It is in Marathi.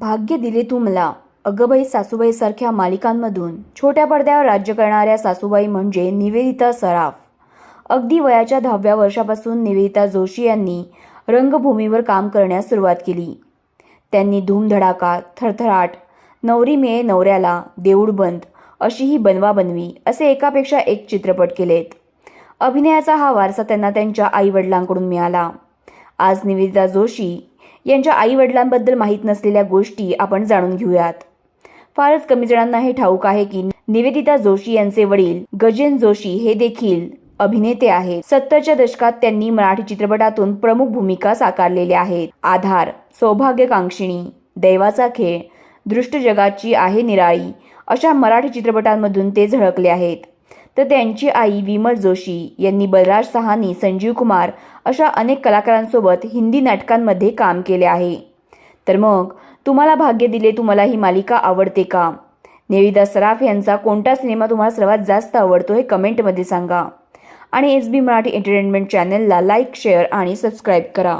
भाग्य दिले तू मला. अगबाई सासूबाईसारख्या मालिकांमधून छोट्या पडद्यावर राज्य करणाऱ्या सासूबाई म्हणजे निवेदिता सराफ. अगदी वयाच्या दहाव्या वर्षापासून निवेदिता जोशी यांनी रंगभूमीवर काम करण्यास सुरुवात केली. त्यांनी धूमधडाका थरथराट नवरी मिळे नवऱ्याला देऊळबंद अशी ही बनवाबनवी असे एकापेक्षा एक चित्रपट केलेत. अभिनयाचा हा वारसा त्यांना त्यांच्या आईवडिलांकडून मिळाला. आज निवेदिता जोशी यांच्या आईवडिलांबद्दल माहीत नसलेल्या गोष्टी आपण जाणून घेऊयात. फारच कमी जणांना हे ठाऊक आहे की निवेदिता जोशी यांचे वडील गजेन जोशी हे देखील अभिनेते आहेत. सत्तरच्या दशकात त्यांनी मराठी चित्रपटातून प्रमुख भूमिका साकारलेल्या आहेत. आधार सौभाग्यकांक्षिणी दैवाचा खेळ दृष्ट जगाची आहे निराळी अशा मराठी चित्रपटांमधून ते झळकले आहेत. तर त्यांची आई विमल जोशी यांनी बलराज सहानी संजीव कुमार अशा अनेक कलाकारांसोबत हिंदी नाटकांमध्ये काम केले आहे. तर मग तुम्हाला भाग्य दिले तुम्हाला ही मालिका आवडते का? नेविदा सराफ यांचा कोणता सिनेमा तुम्हाला सर्वात जास्त आवडतो हे कमेंटमध्ये सांगा. आणि एस बी मराठी एंटरटेनमेंट चॅनलला लाईक शेअर आणि सबस्क्राईब करा.